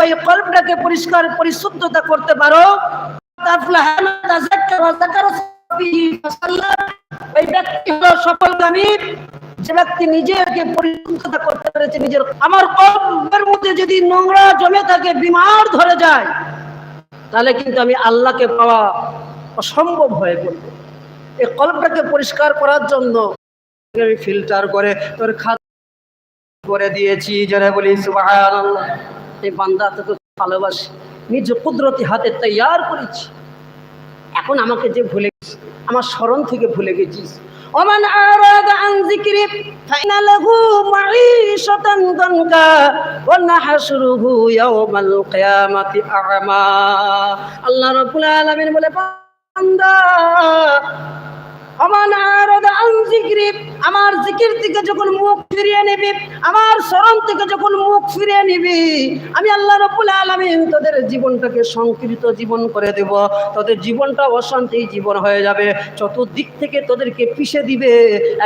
ওই কল্পটাকে পরিষ্কার, পরিশুদ্ধতা করতে পারো। ওই ব্যক্তি হলো যে ব্যক্তি নিজেকে পরিশুদ্ধতা করতে পেরেছে নিজের আমার কল্পের মধ্যে যদি নোংরা জমে থাকে, বিমার ধরে যায়, তাহলে কিন্তু আমি আল্লাহকে পাওয়া অসম্ভব হয়ে পড়বে। এই কল্পটাকে পরিষ্কার করার জন্য আমি ফিল্টার করে তোর খাত করে দিয়েছি যারা বলি, সুবহানাল্লাহ। এই বান্দা, তোকে ভালোবাসি। নিজ কুদরতি হাতে তৈয়ার করেছি। এখন আমাকে যে ভুলে গেছিস, আমার স্মরণ থেকে ভুলে গেছিস। ওমান আরাদ আন যিকরি, ফাইনা লাহু মাঈশাতান দানকা, ওয়া নাহশুরুহু ইয়াওমাল কিয়ামাতি আ'মা। আল্লাহ রাব্বুল আলামিন বলে, বান্দা আমার জিকির থেকে যখন মুখ ফিরিয়ে নিবি, আমার স্মরণ থেকে যখন মুখ ফিরিয়ে নিবি, আমি আল্লাহ রবুল আলমিন তোদের জীবনটাকে সংকীর্ত জীবন করে দেব। তোদের জীবনটা অশান্তি জীবন হয়ে যাবে। চতুর্দিক থেকে তোদেরকে পিষে দিবে।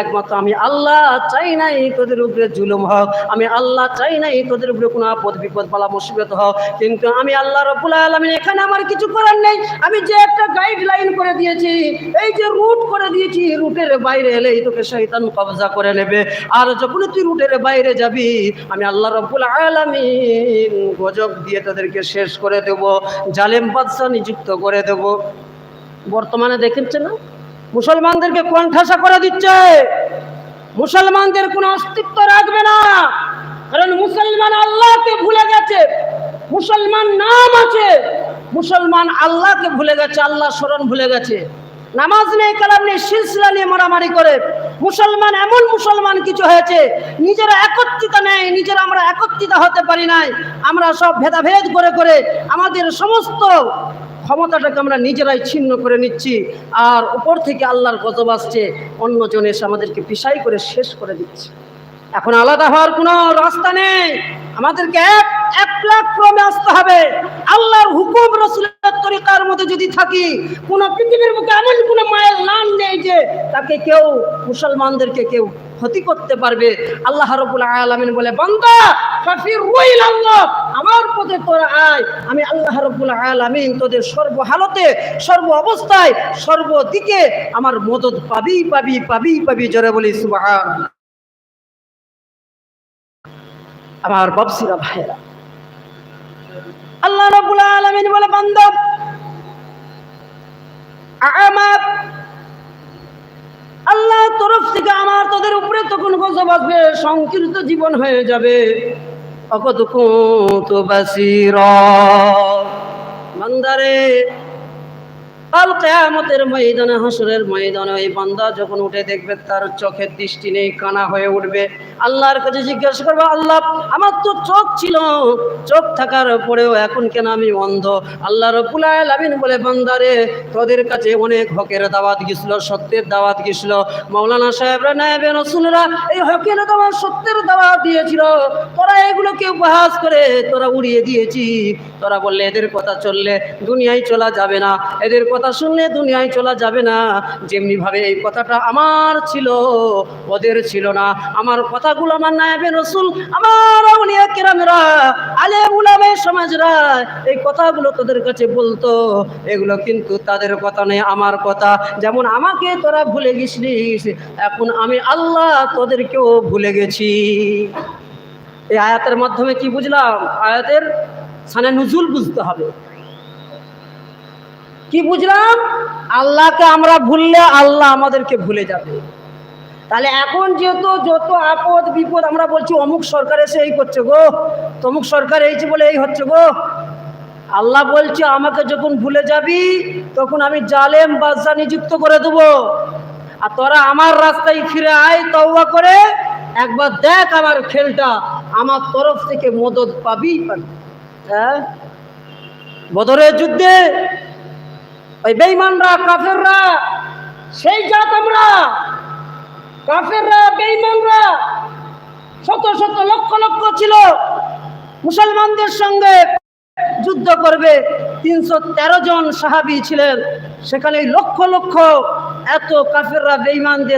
একমাত্র আমি আল্লাহ, চাই নাই তোদের উপরে জুলুম হোক। আমি আল্লাহ, চাই নাই তোদের উপরে কোনো আপদ, বিপদ, বালা, মুসিবত হোক। কিন্তু আমি আল্লাহ রব্বুল আলামিন, এখানে আমার কিছু করার নেই। আমি যে একটা গাইডলাইন করে দিয়েছি, এই যে রুট করে দিয়েছি রুটের বাইরে এলেই তোকে শয়তান কবজা করে নেবে। আর যখন তুই রুটের বাইরে যাবি, আমি আল্লাহ রব্বুল আলামিন গজব দিয়ে তাদেরকে শেষ করে দেব, জালেম বাদশাহ নিযুক্ত করে দেব। বর্তমানে দেখেছে না? মুসলমানদেরকে কণ্ঠাসা করে দিচ্ছে। মুসলমানদের কোনো অস্তিত্ব রাখবে না। কারণ মুসলমান আল্লাহকে ভুলে গেছে। মুসলমান নাম আছে। মুসলমান আল্লাহকে ভুলে গেছে, আল্লাহ স্মরণ ভুলে গেছে। নামাজ নেই, কালাম নেই, সিলসিলা নিয়ে মারামারি করে। মুসলমান এমন মুসলমান কিছু হয়েছে, নিজেরা একত্রিত নেই, নিজেরা আমরা একত্রিত হতে পারি নাই। আমরা সব ভেদাভেদ করে করে আমাদের সমস্ত ক্ষমতাটাকে আমরা নিজেরাই ছিন্ন করে নিচ্ছি। আর উপর থেকে আল্লাহর গজব আসছে, অন্যজন এসে আমাদেরকে পিসাই করে শেষ করে দিচ্ছে। এখন আলাদা হওয়ার কোনো রাস্তা নেই। আমাদেরকে এক এক প্ল্যাটফর্মে আসতে হবে। আল্লাহর হুকুম রসুলের তরিকার মধ্যে যদি থাকি, কোন পৃথিবীর মুখে এমন কোনো মায়ের নাম নেই যে তাকে কেউ মুসলমানদেরকে কেউ ক্ষতি করতে পারবে। আল্লাহ রবুল আলমিন বলে, বান্দা আমার পথে তোরা আয়। আমি আল্লাহ রবুল আলমিন তোদের সর্বহালতে সর্ব অবস্থায় সর্বদিকে আমার মদত পাবি পাবি পাবি পাবি, জোরে বলি সুবহান আমার বাবসিরা ভাইরা আল্লাহ রবুল আলামিন বলে, বান্দা আমার তরফ থেকে আমার তোদের উপরে তখন গজব আসবে সংকীর্ত জীবন হয়ে যাবে। অকত কুত বাসির বান্দারে কাল কেয়ামতের ময়দানে হাসরের ময়দানে ওই বান্দা যখন উঠে দেখবে, তার চোখের দৃষ্টি নেই, কানা হয়ে উঠবে। আল্লাহর কাছে জিজ্ঞাসা করবে, আল্লাহ, আমার তো চোখ ছিল। চোখ থাকার পরেও এখন কেন আমি অন্ধ? আল্লাহ রব্বুল আলামিন বলে বান্দারে তোদের কাছে অনেক হকের দাওয়াত গেছিল সত্যের দাওয়াত গেছিল মাওলানা সাহেবরা, নায়েবে রসুলরা এই হকের দাওয়াত, সত্যের দাওয়াত দিয়েছিল। তোরা এগুলোকে উপহাস করে তোরা উড়িয়ে দিয়েছি তোরা বললে, এদের কথা চললে দুনিয়ায় চলা যাবে না। এদের কথা শুনলে দুনিয়ায় চলা যাবে না। যেমনি ভাবে এই কথাটা আমার ছিল, ওদের ছিল না। আমার কথাগুলো আমার নায়েবে রসুল, আমার আউলিয়া কেরামেরা আলে উলামে সমাজরা এই কথাগুলো তোদের কাছে বলতো। এগুলো কিন্তু তাদের কথা নেই আমার কথা। যেমন আমাকে তোরা ভুলে গেছিলিস, এখন আমি আল্লাহ তোদেরকেও ভুলে গেছি। এই আয়াতের মাধ্যমে কি বুঝলাম? আয়াতের সানে নুজুল বুঝতে হবে। কি বুঝলাম? আল্লাহকে আমরা ভুললে আল্লাহ আমাদেরকে ভুলে যাবে। তাহলে এখন যেহেতু যত আপদ বিপদ আমরা বলছি, অমুক সরকার এসে এই করছে গো, তমুক সরকার এইছে বলে এই হচ্ছে গো। আল্লাহ বলছে, আমাকে যখন ভুলে যাবি, তখন আমি জালেম, বাদশা নিযুক্ত করে দেবো। আর তোরা আমার রাস্তায় ফিরে আয়, তওবা করে একবার দেখ আমার খেলটা। আমার তরফ থেকে মদত পাবি হ্যাঁ? বদরের যুদ্ধে ওই বেইমানরা কাফেররা, সেই জাত আমরা কাফেররা বেইমানরা শত শত লক্ষ লক্ষ ছিল, মুসলমানদের সঙ্গে যুদ্ধ করবে, তিনশো তেরো জন সাহাবি ছিলেন, সেখানে লক্ষ লক্ষ এত কাফেররা বেইমানদের